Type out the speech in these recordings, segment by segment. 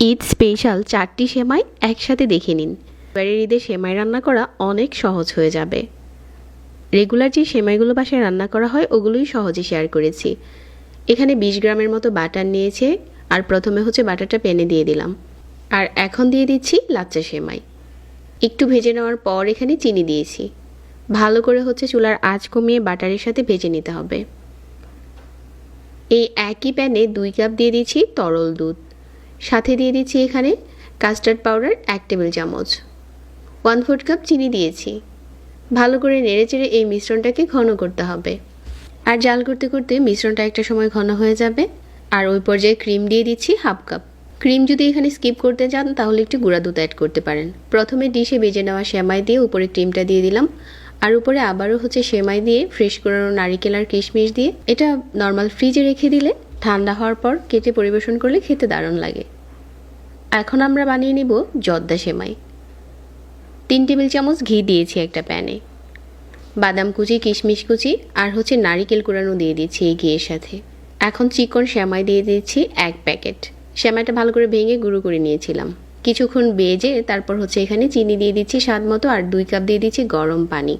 Eid special চারটি সেমাই একসাথে দেখে নিন। এবারের ঈদে সেমাই রান্না করা অনেক সহজ হয়ে যাবে। রেগুলার যে সেমাইগুলো বাসায় রান্না করা হয়, ওগুলোই সহজে শেয়ার করেছি। এখানে বিশ গ্রামের মতো বাটার নিয়েছে আর প্রথমে হচ্ছে বাটারটা পেনে দিয়ে দিলাম। আর এখন দিয়ে দিচ্ছি লাচ্চা সেমাই। একটু ভেজে নেওয়ার পর এখানে চিনি দিয়েছি। ভালো করে হচ্ছে চুলার আঁচ কমিয়ে বাটারের সাথে ভেজে নিতে হবে। এই একই প্যানে দুই কাপ দিয়ে দিচ্ছি তরল দুধ। সাথে দিয়ে দিচ্ছি এখানে কাস্টার্ড পাউডার এক টেবিল চামচ। ওয়ান ফোর্থ কাপ চিনি দিয়েছি। ভালো করে নেড়েচেড়ে এই মিশ্রণটাকে ঘন করতে হবে। আর জাল করতে করতে মিশ্রণটা একটা সময় ঘন হয়ে যাবে। আর ওই পর্যায়ে ক্রিম দিয়ে দিচ্ছি হাফ কাপ ক্রিম যদি এখানে স্কিপ করতে চান, তাহলে একটু গুঁড়া দুধ অ্যাড করতে পারেন। প্রথমে ডিশে বেজে নেওয়া সেমাই দিয়ে উপরে ক্রিমটা দিয়ে দিলাম। আর উপরে আবারও হচ্ছে সেমাই দিয়ে ফ্রেশ করানো নারিকেল আর কিশমিশ দিয়ে এটা নর্মাল ফ্রিজে রেখে দিলে ঠান্ডা হওয়ার পর কেটে পরিবেশন করলে খেতে দারুণ লাগে। এখন আমরা বানিয়ে নিব জর্দা সেমাই। তিন টেবিল চামচ ঘি দিয়েছি একটা প্যানে। বাদাম কুচি, কিশমিশ কুচি আর হচ্ছে নারিকেল কুড়ানো দিয়ে দিচ্ছি এই ঘিয়ের সাথে। এখন চিকন শ্যামাই দিয়ে দিচ্ছি এক প্যাকেট। শ্যামাইটা ভালো করে ভেঙে গুঁড়ো করে নিয়েছিলাম। কিছুক্ষণ বেজে তারপর হচ্ছে এখানে চিনি দিয়ে দিচ্ছি স্বাদ মতো আর দুই কাপ দিয়ে দিচ্ছি গরম পানি।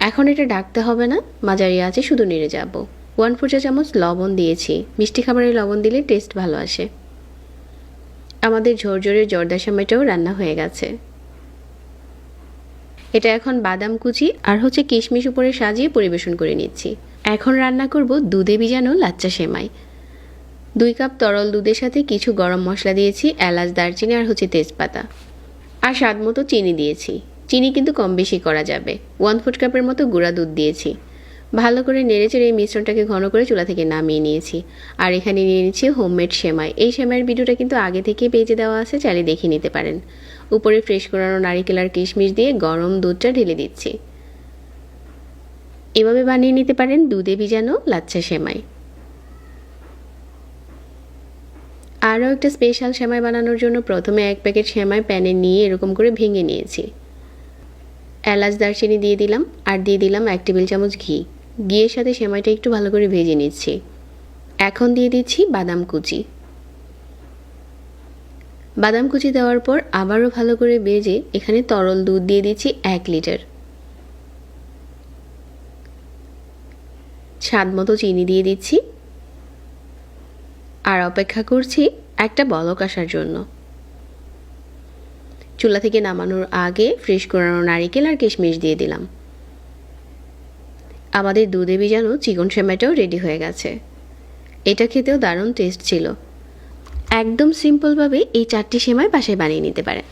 এখন এটা ডাকতে হবে না, মাঝারি আছে, শুধু নেড়ে যাব। ওয়ান ফোর চা চামচ লবণ দিয়েছি। মিষ্টি খাবারে লবণ দিলে টেস্ট ভালো আসে। আমাদের ঝরঝরে জর্দা সেমাইটাও রান্না হয়ে গেছে। এটা এখন বাদাম কুচি আর হচ্ছে কিশমিশ উপরে সাজিয়ে পরিবেশন করে নিচ্ছি। এখন রান্না করব দুধে ভিজানো লাচ্চা সেমাই। দুই কাপ তরল দুধের সাথে কিছু গরম মশলা দিয়েছি, এলাচ, দারচিনি আর হচ্ছে তেজপাতা। আর স্বাদ মতো চিনি দিয়েছি। চিনি কিন্তু কম বেশি করা যাবে। ওয়ান ফুট কাপের মতো গুঁড়া দুধ দিয়েছি। ভালো করে নেড়েচেড়ে এই মিশ্রণটাকে ঘন করে চুলা থেকে নামিয়ে নিয়েছি। আর এখানে নিয়ে নিচ্ছি হোমমেড সেমাই। এই সেমাইয়ের ভিডিওটা কিন্তু আগে থেকে পেজে দেওয়া আছে, চাইলে দেখে নিতে পারেন। উপরে ফ্রেশ করানো নারিকেল আর কিশমিশ দিয়ে গরম দুধটা ঢেলে দিচ্ছি। এভাবে বানিয়ে নিতে পারেন দুধে ভিজানো লাচ্ছা সেমাই। আরও একটা স্পেশাল সেমাই বানানোর জন্য প্রথমে এক প্যাকেট সেমাই প্যানে নিয়ে এরকম করে ভেঙে নিয়েছি। এলাচ দারচিনি দিয়ে দিলাম আর দিয়ে দিলাম এক টেবিল চামচ ঘি। ঘিয়ের সাথে সেমাইটা একটু ভালো করে ভেজে নিচ্ছি। এখন দিয়ে দিচ্ছি বাদাম কুচি। বাদাম কুচি দেওয়ার পর আবারও ভালো করে ভেজে এখানে তরল দুধ দিয়ে দিচ্ছি এক লিটার। স্বাদ মতো চিনি দিয়ে দিচ্ছি। আর অপেক্ষা করছি একটা বলক আসার জন্য। চুলা থেকে নামানোর আগে ফ্রেশ করানো নারিকেল আর কিশমিশ দিয়ে দিলাম। আমাদের দুধে ভিজানো চিকন সেমাইটাও রেডি হয়ে গেছে। এটা খেতেও দারুণ টেস্ট ছিল। একদম সিম্পলভাবে এই চারটি সেমাই বাসায় বানিয়ে নিতে পারেন।